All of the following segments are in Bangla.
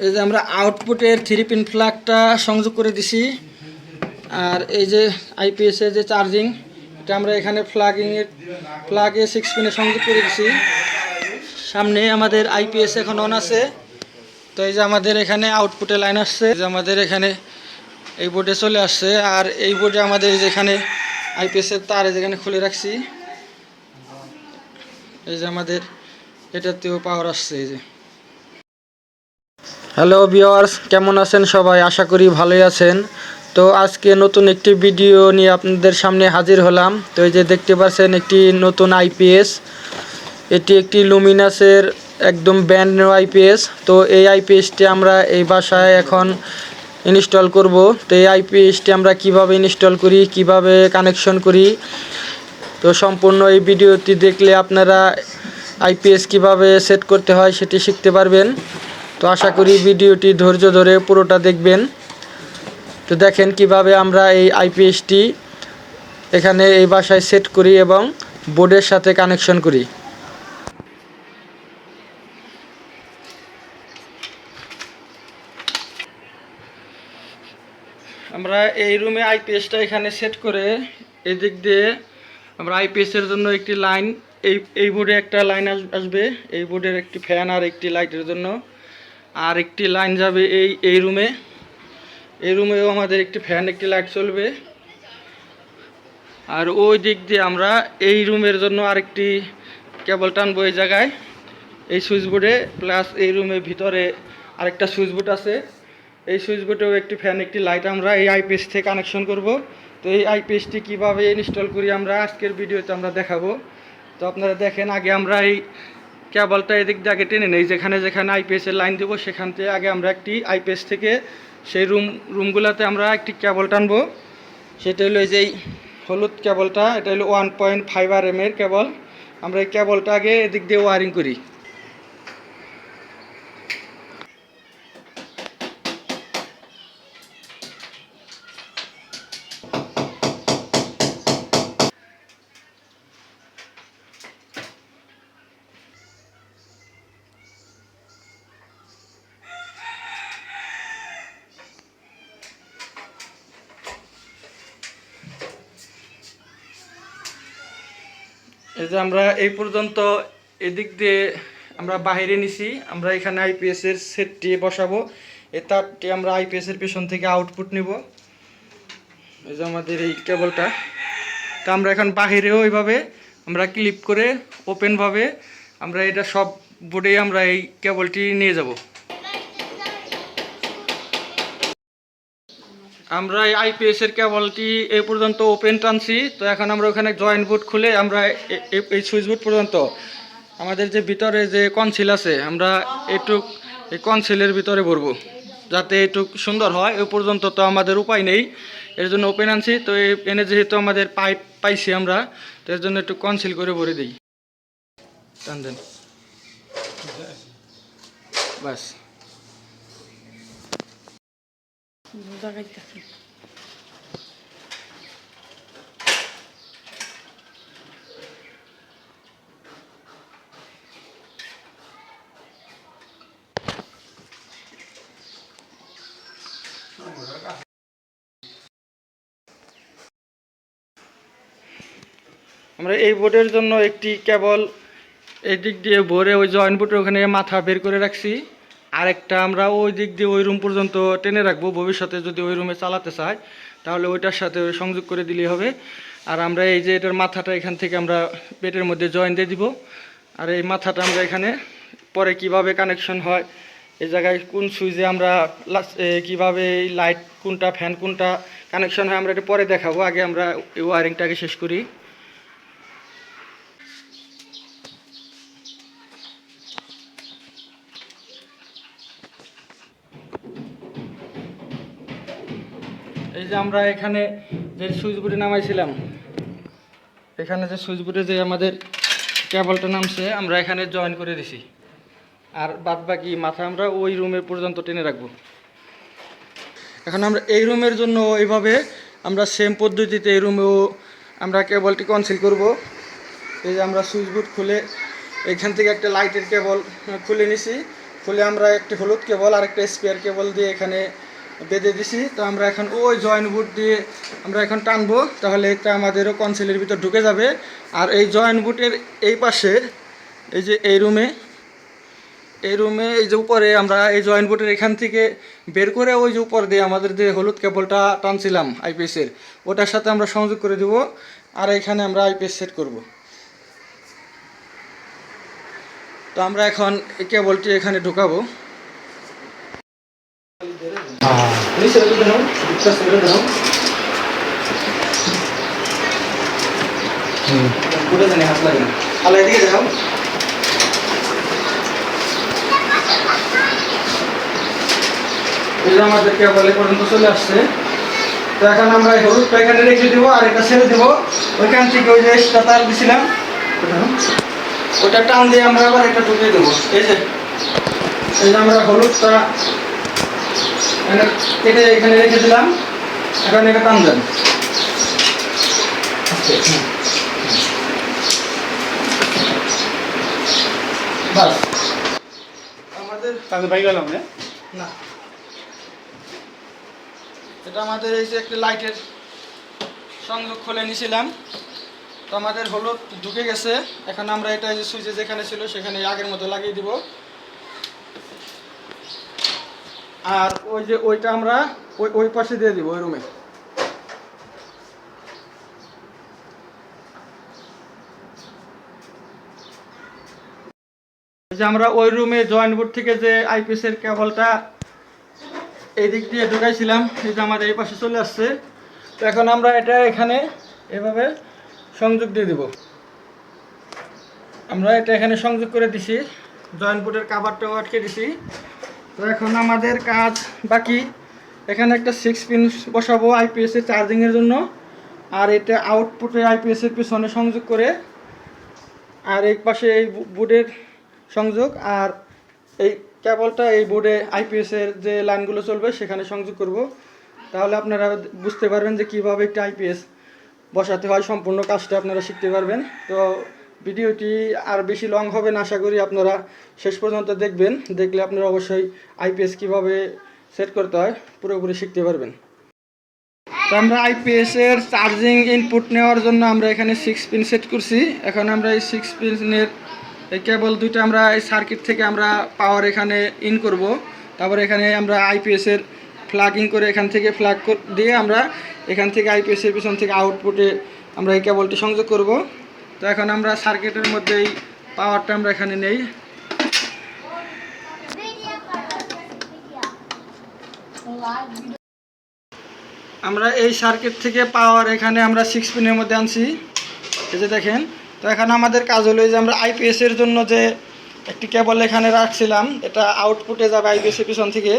এই যে আমরা আউটপুটের থ্রি পিন প্লাগটা সংযোগ করে দিছি। আর এই যে আইপিএস এর যে চার্জিং এটা আমরা এখানে প্লাগিং এর প্লাগে সিক্স পিনে সংযোগ করে দিছি। সামনে আমাদের আইপিএস এখন অন আছে। তো এই যে আমাদের এখানে আউটপুটে লাইন আসছে। যে আমাদের এখানে এই বোর্ডে চলে আসছে। আর এই বোর্ডে আমাদের যেখানে আইপিএস এর তার যেখানে খুলে রাখছি। এই যে আমাদের এটাতেও পাওয়ার আসছে, এই যে। হ্যালো ভিওয়ার্স কেমন আছেন সবাই? আশা করি ভালোই আছেন। তো আজকে নতুন একটি ভিডিও নিয়ে আপনাদের সামনে হাজির হলাম। তো এই যে দেখতে পাচ্ছেন, একটি নতুন আইপিএস এটি একটি লুমিনাসের একদম ব্যান্ড আইপিএস তো এই আইপিএসটি আমরা এই বাসায় এখন ইনস্টল করব। তো এই আইপিএসটি আমরা কীভাবে ইনস্টল করি, কীভাবে কানেকশন করি? তো সম্পূর্ণ এই ভিডিওটি দেখলে আপনারা আইপিএস কীভাবে সেট করতে হয়, সেটি শিখতে পারবেন। তো আশা করি ভিডিওটি ধৈর্য ধরে পুরোটা দেখবেন। তো দেখেন কীভাবে আমরা এই আইপিএসটি এখানে এই বাসায় সেট করি এবং বোর্ডের সাথে কানেকশন করি। আমরা এই রুমে আইপিএসটা এখানে সেট করে এদিক দিয়ে আমরা আইপিএসের জন্য একটি লাইন এই এই বোর্ডে একটা লাইন আসবে। এই বোর্ডের একটি ফ্যান আর একটি লাইটের জন্য। আর একটি লাইন যাবে এই এই রুমে। এই রুমেও আমাদের একটি ফ্যান, একটি লাইট চলবে। আর ওই দিক দিয়ে আমরা এই রুমের জন্য আরেকটি কেবল টানবো এই জায়গায়। এই সুইচ বোর্ডে প্লাস এই রুমের ভিতরে আরেকটা সুইচ বোর্ড আছে। এই সুইচ বোর্ডেও একটি ফ্যান, একটি লাইট আমরা এই আইপিএস থেকে কানেকশন করব। তো এই আইপিএসটি কীভাবে ইনস্টল করি আমরা আজকের ভিডিওতে আমরা দেখাবো। তো আপনারা দেখেন, আগে আমরা এই কেবলটা এদিক দিয়ে আগে টেনে নেই। যেখানে যেখানে আইপিএস এর লাইন দেবো, সেখান থেকে আগে আমরা একটি আইপিএস থেকে সেই রুম রুমগুলোতে আমরা একটি কেবল টানবো। সেটা হলো যে হলুদ কেবলটা এটা হলো one point five R M এর কেবল আমরা এই কেবলটা আগে এদিক দিয়ে ওয়ারিং করি। এই যে আমরা এই পর্যন্ত এদিক দিয়ে আমরা বাইরে নিছি, আমরা এখানে আইপিএস এর সেটটি বসাবো। এই তারটি আমরা আইপিএস এর পেছন থেকে আউটপুট নিব। এই যে আমাদের এই কেবলটা তা আমরা এখন বাহিরেও এইভাবে আমরা ক্লিপ করে ওপেনভাবে আমরা এটা সব বোর্ডেই আমরা এই কেবলটি নিয়ে যাব। আমরা এই আইপিএস এর কেবলটি এ পর্যন্ত ওপেন টানছি, তো এখন আমরা ওখানে জয়েন্ট বোর্ড খুলে আমরা এই সুইচ বোর্ড পর্যন্ত। আমাদের যে ভিতরে যে কনসিল আছে, আমরা এটুক, এই কনসিলের ভিতরে ভরবো, যাতে এটুক সুন্দর হয়। এ পর্যন্ত তো আমাদের উপায় নেই, এর জন্য ওপেন আনছি। তো এই এনে যেহেতু আমাদের পাইপ পাইছি আমরা, তো এর জন্য একটু কনসিল করে ভরে দিই। টান দেন। বাস। আমরা এই বোর্ডের জন্য একটি কেবল এই দিক দিয়ে ভরে ওই জয়েন্ট বোর্ডের ওখানে মাথা বের করে রাখছি। আরেকটা আমরা ওই দিক দিয়ে ওই রুম পর্যন্ত টেনে রাখব, ভবিষ্যতে যদি ওই রুমে চালাতে চাই তাহলে ওইটার সাথে সংযোগ করে দিলেই হবে। আর আমরা এই যে এটার মাথাটা এখান থেকে আমরা পেটের মধ্যে জয়েন দিয়ে দিব। আর এই মাথাটা আমরা এখানে, পরে কীভাবে কানেকশন হয়, এই জায়গায় কোন সুইচে আমরা কীভাবে এই লাইট কোনটা ফ্যান কোনটা কানেকশন হয়, আমরা এটা পরে দেখাবো। আগে আমরা ওয়ারিংটাকে শেষ করি। এই যে আমরা এখানে যে সুইচ বোর্ডে নামাইছিলাম, এখানে যে সুইচ বোর্ডে যে আমাদের কেবলটা নামছে, আমরা এখানে জয়েন করে দিছি। আর বাদ বাকি মাথা আমরা ওই রুমের পর্যন্ত টেনে রাখব। এখন আমরা এই রুমের জন্য এইভাবে আমরা সেম পদ্ধতিতে এই রুমেও আমরা কেবলটি কনসিল করব। এই যে আমরা সুইচ বোর্ড খুলে এখান থেকে একটা লাইটের কেবল খুলে নিছি। খুলে আমরা একটি হলুদ কেবল আর একটা স্পেয়ার কেবল দিয়ে এখানে বেঁধে দিছি। তো আমরা এখন ওই জয়েন্ট বুট দিয়ে আমরা এখন টানবো, তাহলে এটা আমাদেরও কনসিলের ভিতর ঢুকে যাবে। আর এই জয়েন্ট বুটের এই পাশে, এই যে এই রুমে এই রুমে এই যে উপরে আমরা এই জয়েন্ট বোর্ডের এখান থেকে বের করে ওই যে উপর দিয়ে আমাদের যে হলুদ কেবলটা টানছিলাম আইপিএসের ওটার সাথে আমরা সংযোগ করে দেব, আর এখানে আমরা আইপিএস সেট করব। তো আমরা এখন এই কেবলটি এখানে ঢুকাবো। পুরো জানি হাত লাগে আলো এদিকে দেখাও যে আমাদের কেবল পর্যন্ত চলে আসছে এখন আমরা এই হলুদটা রেখে দেবো আর এটা ছেড়ে দেবো ওইখান থেকে ওই যে তার দিছিলাম ওটা টান দিয়ে আমরা আবার এটা ঢুকিয়ে দেবো এই যে এই যে আমরা হলুদটা এখানে কেটে এখানে রেখে দিলাম। এখন এটা টান দেন। বাস। আমাদের তাহলে ভাই গেলাম হ্যাঁ? না। এটা আমাদের এই যে একটা লাইটের সংযোগ খুলে নিয়েছিলাম তো আমাদের হলুদ ঢুকে গেছে। এখন আমরা এটা যে সুইচে যেখানে ছিল সেখানে আগের মতো লাগিয়ে দিব। আর ওই যে ওইটা আমরা ওই ওই পাশে দিয়ে দিব, ওই রুমে। যে আমরা ওই রুমে জয়েন্ট বোর্ড থেকে যে আইপিএস এর কেবলটা এই দিক দিয়ে ঢুকাইছিলাম, এই যে আমাদের এই পাশে চলে আসছে। তো এখন আমরা এটা এখানে এভাবে সংযোগ দিয়ে দিব। আমরা এটা এখানে সংযোগ করে দিছি, জয়েন্ট বোর্ডের কাভারটাও আটকে দিছি। তো এখন আমাদের কাজ বাকি। এখানে একটা সিক্স পিন বসাবো আইপিএস এর চার্জিংয়ের জন্য। আর এটা আউটপুটে আইপিএস এর পিছনে সংযোগ করে আর এক পাশে এই বোর্ডের সংযোগ। আর এই কেবলটা এই বোর্ডে আইপিএস এর যে লাইনগুলো চলবে, সেখানে সংযোগ করব। তাহলে আপনারা বুঝতে পারবেন যে কীভাবে একটা আইপিএস বসাতে হয়। সম্পূর্ণ কাজটা আপনারা শিখতে পারবেন। তো ভিডিওটি আর বেশি লং হবে না, আশা করি আপনারা শেষ পর্যন্ত দেখবেন। দেখলে আপনারা অবশ্যই আইপিএস কীভাবে সেট করতে হয় পুরোপুরি শিখতে পারবেন। তো আমরা আইপিএস এর চার্জিং ইনপুট নেওয়ার জন্য আমরা এখানে সিক্স পিন সেট করছি। এখন আমরা এই সিক্স পিনের এই কেবল দুইটা আমরা এই সার্কিট থেকে আমরা পাওয়ার এখানে ইন করব। তারপর এখানে আমরা আইপিএস এর ফ্লাগিং করে এখান থেকে ফ্লাগ দিয়ে আমরা এখান থেকে আইপিএস এর পিছন থেকে আউটপুটে আমরা এই কেবলটি সংযোগ করব। তো এখন আমরা সার্কিটের মধ্যে এই পাওয়ারটা আমরা এখানে নেই। আমরা এই সার্কিট থেকে পাওয়ার এখানে আমরা সিক্স পিনের মধ্যে আনছি। এই যে দেখেন, তো এখন আমাদের কাজ হলো যে আমরা আইপিএস এর জন্য যে একটি কেবল এখানে রাখছিলাম, এটা আউটপুটে যাবে আইপিএস এর পিছন থেকে।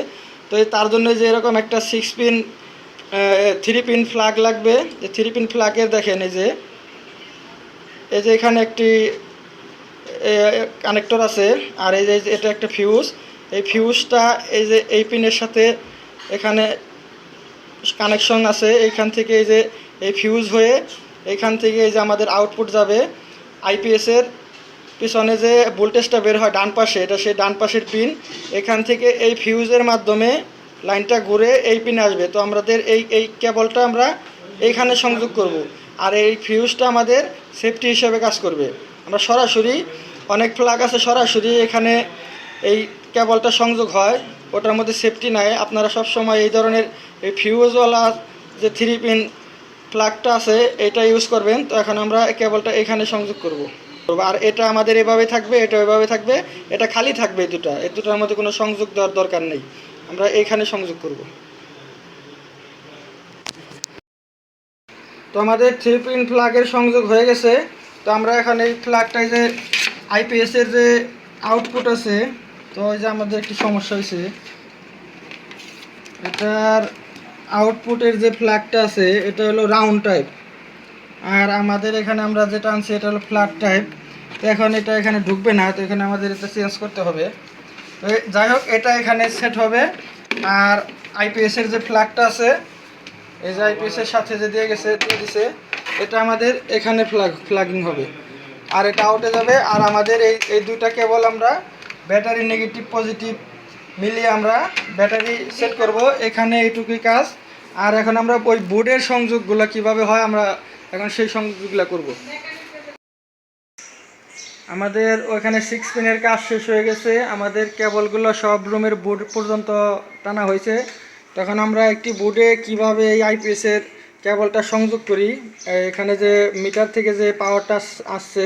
তো তার জন্য যে এরকম একটা six pin three pin plug লাগবে। থ্রি পিন ফ্ল্যাগের দেখেন এই যে এই যে এখানে একটি কানেক্টর আছে, আর এই যে এটা একটা ফিউজ এই ফিউজটা এই যে এই পিনের সাথে এখানে কানেকশন আছে, এইখান থেকে এই যে এই ফিউজ হয়ে এইখান থেকে এই যে আমাদের আউটপুট যাবে। আইপিএসের পিছনে যে ভোল্টেজটা বের হয় ডান পাশে, এটা সেই ডান পাশের পিন এখান থেকে এই ফিউজের মাধ্যমে লাইনটা ঘুরে এই পিনে আসবে। তো আমাদের এই এই কেবলটা আমরা এইখানে সংযোগ করব। আর এই ফিউজটা আমাদের সেফটি হিসেবে কাজ করবে। আমরা সরাসরি, অনেক ফ্লাগ আছে সরাসরি, এখানে এই কেবলটা সংযোগ হয়, ওটার মধ্যে সেফটি নাই। আপনারা সব সময় এই ধরনের এই ফিউজওয়ালা যে থ্রি পিন প্লাগটা আছে, এটা ইউজ করবেন। তো এখন আমরা কেবলটা এখানে সংযোগ করব। আর এটা আমাদের এভাবে থাকবে, এটা এভাবে থাকবে, এটা খালি থাকবে দুটা। এই দুটার মধ্যে কোনো সংযোগ দেওয়ার দরকার নেই। আমরা এইখানে সংযোগ করব। তো আমাদের থ্রি পিন ফ্ল্যাগের সংযোগ হয়ে গেছে। তো আমরা এখন এই ফ্ল্যাগটায় যে আইপিএস এর যে আউটপুট আছে, তো ওই যে আমাদের একটি সমস্যা হয়েছে। এটার আউটপুটের যে ফ্ল্যাগটা আছে, এটা হলো রাউন্ড টাইপ আর আমাদের এখানে আমরা যেটা আনছি, এটা হলো ফ্ল্যাট টাইপ তো এখন এটা এখানে ঢুকবে না, তো এখানে আমাদের এটা চেঞ্জ করতে হবে। তো যাই হোক, এটা এখানে সেট হবে। আর আইপিএসের যে ফ্ল্যাগটা আছে এই যে আইপিএস এর সাথে যে দিয়ে গেছে, দিয়ে দিছে, এটা আমাদের এখানে ফ্ল্যাগ ফ্ল্যাগিং হবে। আর এটা আউটে যাবে, আর আমাদের এই এই দুইটা কেবল আমরা ব্যাটারি নেগেটিভ পজিটিভ মিলিয়ে আমরা ব্যাটারি সেট করব। এখানে এইটুকুই কাজ। আর এখন আমরা ওই বোর্ডের সংযোগগুলো কীভাবে হয় আমরা এখন সেই সংযোগগুলো করব। আমাদের ওখানে সিক্স পিনের কাজ শেষ হয়ে গেছে। আমাদের কেবলগুলো সব রুমের বোর্ড পর্যন্ত টানা হয়েছে। তখন আমরা একটি বোর্ডে কীভাবে এই আইপিএসের কেবলটা সংযোগ করি এখানে যে মিটার থেকে যে পাওয়ারটা আসছে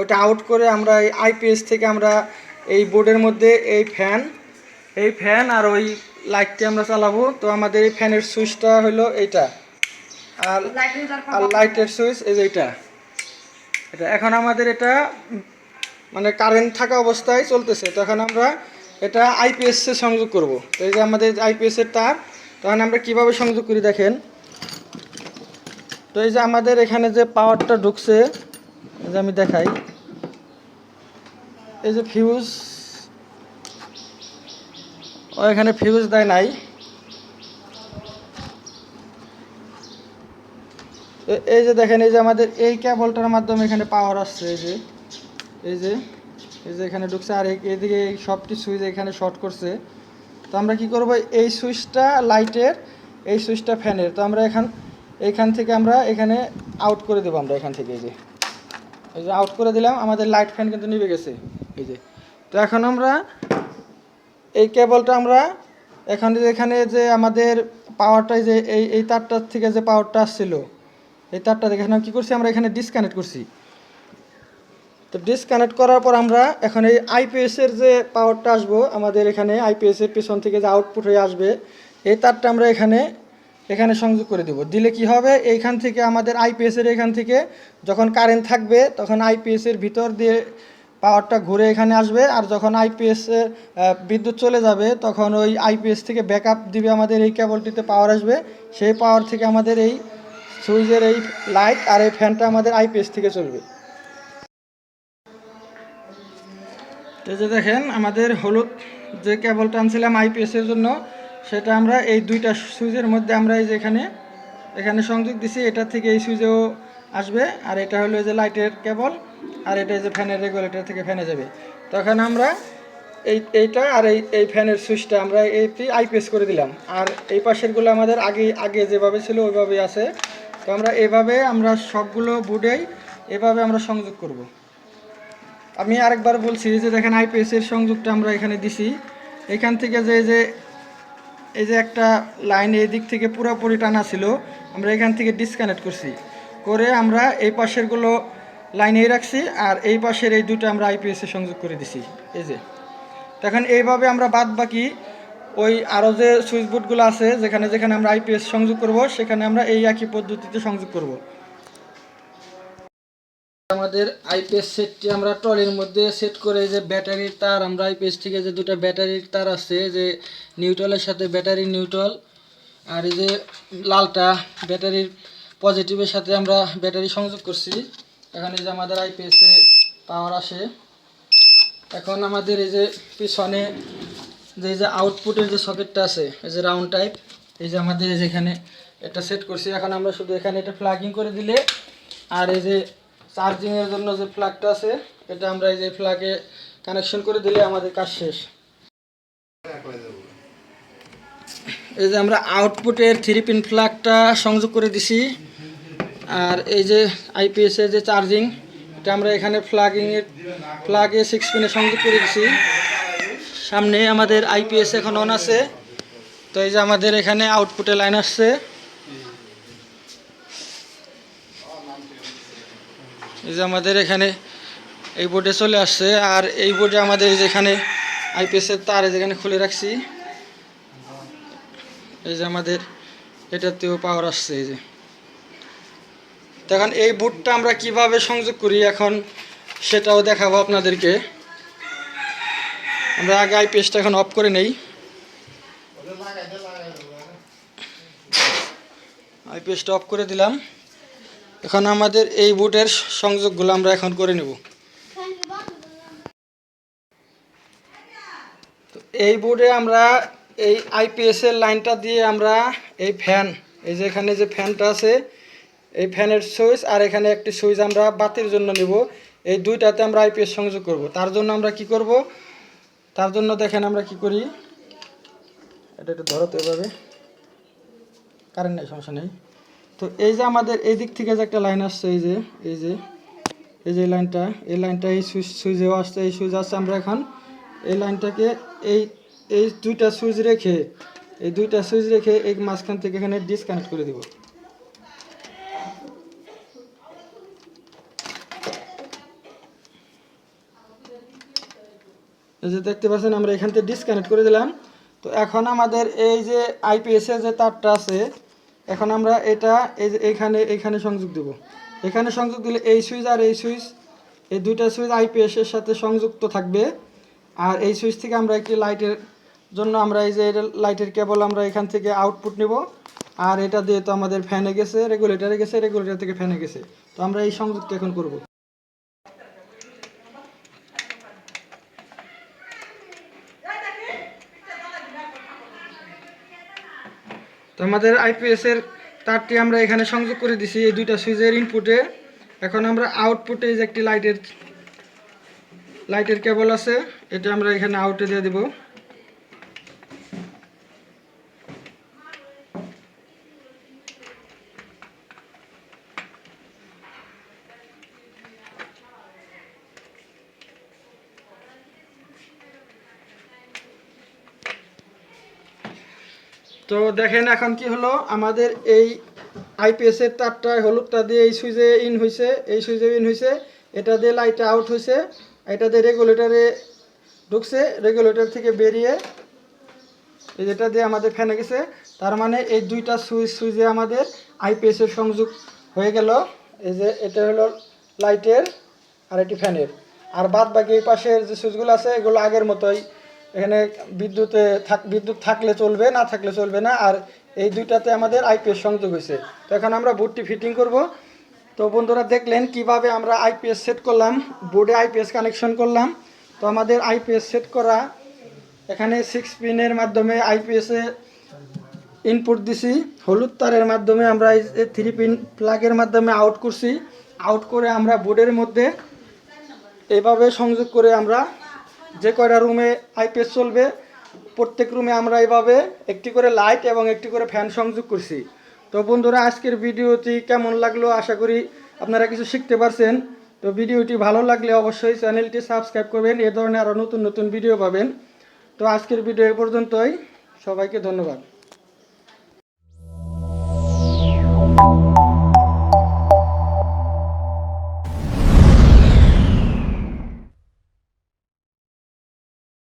ওটা আউট করে আমরা এই আইপিএস থেকে আমরা এই বোর্ডের মধ্যে এই ফ্যান এই ফ্যান আর ওই লাইটটি আমরা চালাবো। তো আমাদের এই ফ্যানের সুইচটা হলো এইটা। আর আর লাইটের সুইচ এই যে এটা এটা এখন আমাদের এটা মানে কারেন্ট থাকা অবস্থায় চলতেছে। তখন আমরা এটা আইপিএস সংযোগ করব। তো এই যে আমাদের আইপিএস এর তার তখন আমরা কীভাবে সংযোগ করি দেখেন। তো এই যে আমাদের এখানে যে পাওয়ারটা ঢুকছে, এই যে আমি দেখাই। এই যে ফিউজ ও এখানে ফিউজ দেয় নাই। এই যে দেখেন, এই যে আমাদের এই কেবলটার মাধ্যমে এখানে পাওয়ার আসছে, এই যে এই যে। এই যে এখানে ঢুকছে আর এইদিকে এই সবটি সুইচ এখানে শর্ট করছে। তো আমরা কি করব? এই সুইচটা লাইটের, এই সুইচটা ফ্যানের। তো আমরা এখান এইখান থেকে আমরা এখানে আউট করে দেবো আমরা এখান থেকে, এই যে। এই যে আউট করে দিলাম, আমাদের লাইট ফ্যান কিন্তু নিভে গেছে, এই যে। তো এখন আমরা এই কেবলটা আমরা এখন এখানে যে আমাদের পাওয়ারটা যে এই এই তারটার থেকে যে পাওয়ারটা আসছিল, এই তারটা এখানে কী করছি? আমরা এখানে ডিসকানেক্ট করছি। তো ডিসকানেক্ট করার পর আমরা এখন এই আইপিএসের যে পাওয়ারটা আসব, আমাদের এখানে আইপিএসের পেছন থেকে যে আউটপুট হয়ে আসবে, এই তারটা আমরা এখানে এখানে সংযোগ করে দেব। দিলে কি হবে? এইখান থেকে আমাদের আইপিএসের এখান থেকে যখন কারেন্ট থাকবে, তখন আইপিএসের ভিতর দিয়ে পাওয়ারটা ঘুরে এখানে আসবে, আর যখন আইপিএসের বিদ্যুৎ চলে যাবে, তখন ওই আইপিএস থেকে ব্যাকআপ দিবে আমাদের এই কেবলটিতে পাওয়ার আসবে। সেই পাওয়ার থেকে আমাদের এই সুইচের এই লাইট আর এই ফ্যানটা আমাদের আইপিএস থেকে চলবে। তো যে দেখেন, আমাদের হলুদ যে কেবলটা আনছিলাম আইপিএসের জন্য, সেটা আমরা এই দুইটা সুইচের মধ্যে আমরা এই যে এখানে এখানে সংযোগ দিছি, এটা থেকে এই সুইচেও আসবে, আর এটা হলো যে লাইটের কেবল, আর এটা যে ফ্যানের রেগুলেটর থেকে ফ্যানে যাবে। তখন আমরা এই, এইটা আর এই এই ফ্যানের সুইচটা আমরা এইটি আইপিএস করে দিলাম। আর এই পাশেরগুলো আমাদের আগে আগে যেভাবে ছিল, ওইভাবেই আছে। তো আমরা এভাবে আমরা সবগুলো বোর্ডেই এভাবে আমরা সংযোগ করব। আমি আরেকবার বলছি যে দেখেন আইপিএস এর সংযোগটা আমরা এখানে দিছি। এখান থেকে যে যে, এই যে একটা লাইন এই দিক থেকে পুরোপুরি টানা ছিল, আমরা এখান থেকে ডিসকানেক্ট করছি। করে আমরা এই পাশেরগুলো লাইনেই রাখছি আর এই পাশের এই দুটো আমরা আইপিএস সংযোগ করে দিছি। এই যে তখন এইভাবে আমরা বাদ বাকি ওই আরও যে সুইচ বোর্ডগুলো আছে, যেখানে যেখানে আমরা আইপিএস সংযোগ করব, সেখানে আমরা এই একই পদ্ধতিতে সংযোগ করব। আমাদের আইপিএস সেটটি আমরা ট্রলির মধ্যে সেট করে যে ব্যাটারির তার, আমরা আইপিএস থেকে যে দুটো ব্যাটারির তার আছে, যে নিউট্রালের সাথে ব্যাটারি নিউট্রাল আর এই যে লালটা ব্যাটারির পজিটিভের সাথে আমরা ব্যাটারি সংযোগ করছি। এখানে যে আমাদের আইপিএস পাওয়ার আসে। এখন আমাদের এই যে পিছনে যে এই যে আউটপুটের যে সকেটটা আছে, এই যে রাউন্ড টাইপ এই যে আমাদের এই যে এখানে এটা সেট করছি। এখন আমরা শুধু এখানে এটা প্লাগিং করে দিলে, আর এই যে চার্জিংয়ের জন্য যে প্লাগটা আছে, এটা আমরা এই যে প্লাগে কানেকশন করে দিলে আমাদের কাজ শেষ। এই যে আমরা আউটপুটের থ্রি পিন প্লাগটা সংযোগ করে দিছি। আর এই যে আইপিএস এর যে চার্জিং এটা আমরা এখানে প্লাগিংয়ের প্লাগে সিক্স পিনে সংযোগ করে দিছি। সামনে আমাদের আইপিএস এখন অন আছে। তো এই যে আমাদের এখানে আউটপুটে লাইন আসছে। এই যে আমাদের এখানে এই বোর্ডে চলে আসছে, আর এই বোর্ডে আমাদের যেখানে যে এখানে আইপিএস এর তার যেখানে খুলে রাখছি। এই যে আমাদের এটাতেও পাওয়ার আসছে এই যে। তখন এই বোর্ডটা আমরা কীভাবে সংযোগ করি এখন, সেটাও দেখাবো আপনাদেরকে। আমরা আগে আইপিএসটা এখন অফ করে নেই। আইপিএসটা অফ করে দিলাম। এখন আমাদের এই বুটের সংযোগগুলো আমরা এখন করে নেব। এই বুটে আমরা এই আইপিএস এর লাইনটা দিয়ে আমরা এই ফ্যান, এই যে এখানে যে ফ্যানটা আছে, এই ফ্যানের সুইচ আর এখানে একটি সুইচ আমরা বাতির জন্য নিব। এই দুইটাতে আমরা আইপিএস সংযোগ করব। তার জন্য আমরা কি করব? তার জন্য দেখেন আমরা কি করি? এটা একটু ধরো তো এভাবে। কারেন্ট নেই, সমস্যা নেই। তো এই যে আমাদের এই দিক থেকে যে একটা লাইন আসছে, এই যে এই যে এই যে লাইনটা, এই লাইনটা এই সুইচ, সুইচেও আসছে, এই সুইচ আসছে আমরা এখন এই লাইনটাকে এই এই দুইটা সুইচ রেখে, এই দুইটা সুইচ রেখে এই মাঝখান থেকে এখানে ডিসকানেক্ট করে দিব। এই যে দেখতে পাচ্ছেন, আমরা এখান থেকে ডিসকানেক্ট করে দিলাম। তো এখন আমাদের এই যে আইপিএস এর যে তারটা আছে এখন আমরা এটা, এই যে এখানে এখানে সংযোগ দেব। এখানে সংযোগ দিলে এই সুইচ আর এই সুইচ, এই দুইটা সুইচ আইপিএস এর সাথে সংযুক্ত থাকবে। আর এই সুইচ থেকে আমরা একটি লাইটের জন্য আমরা এই যে লাইটের কেবল আমরা এখান থেকে আউটপুট নেব। আর এটা দিয়ে তো আমাদের ফ্যানে গেছে রেগুলেটরে গেছে রেগুলেটর থেকে ফ্যানে গেছে। তো আমরা এই সংযুক্ত এখন করব। তো আমাদের আইপিএসের তারটি আমরা এখানে সংযোগ করে দিছি এই দুইটা সুইচের ইনপুটে এখন আমরা আউটপুটে যে একটি লাইটের লাইটের কেবল আছে, এটা আমরা এখানে আউটে দিয়ে দিব। তো দেখেন এখন কি হলো? আমাদের এই আইপিএস এর তারটা হলুদটা দিয়ে এই সুইচে ইন হয়েছে এই সুইচে ইন হয়েছে এটা দিয়ে লাইট আউট হয়েছে এটা দিয়ে রেগুলেটরে ঢুকছে রেগুলেটর থেকে বেরিয়ে এই যেটা দিয়ে আমাদের ফ্যানে গেছে, তার মানে এই দুইটা সুইচ, সুইচে আমাদের আইপিএস এর সংযোগ হয়ে গেল। এই যে এটা হলো লাইটের আর এটি ফ্যানের আর বাদ বাকি এই পাশের যে সুইচগুলো আছে, এগুলো আগের মতোই এখানে বিদ্যুতে থাক, বিদ্যুৎ থাকলে চলবে, না থাকলে চলবে না, আর এই দুইটাতে আমাদের আইপিএস সংযোগ হয়েছে। তো এখন আমরা বোর্ডটি ফিটিং করব। তো বন্ধুরা দেখলেন কীভাবে আমরা আইপিএস সেট করলাম, বোর্ডে আইপিএস কানেকশন করলাম। তো আমাদের আইপিএস সেট করা, এখানে সিক্স পিনের মাধ্যমে আইপিএস ইনপুট দিছি, হলুদ তারের মাধ্যমে আমরা এই থ্রি পিন প্লাগের মাধ্যমে আউট করছি। আউট করে আমরা বোর্ডের মধ্যে এভাবে সংযোগ করে আমরা যে কয়টা রুমে আইপিএস চলবে, প্রত্যেক রুমে আমরা এভাবে একটি করে লাইট এবং একটি করে ফ্যান সংযোগ করছি। তো বন্ধুরা, আজকের ভিডিওটি কেমন লাগল আশা করি আপনারা কিছু শিখতে পারছেন। তো ভিডিওটি ভালো লাগলে অবশ্যই চ্যানেলটি সাবস্ক্রাইব করবেন, এ ধরনের আরও নতুন নতুন ভিডিও পাবেন। তো আজকের ভিডিও এ পর্যন্তই, সবাইকে ধন্যবাদ।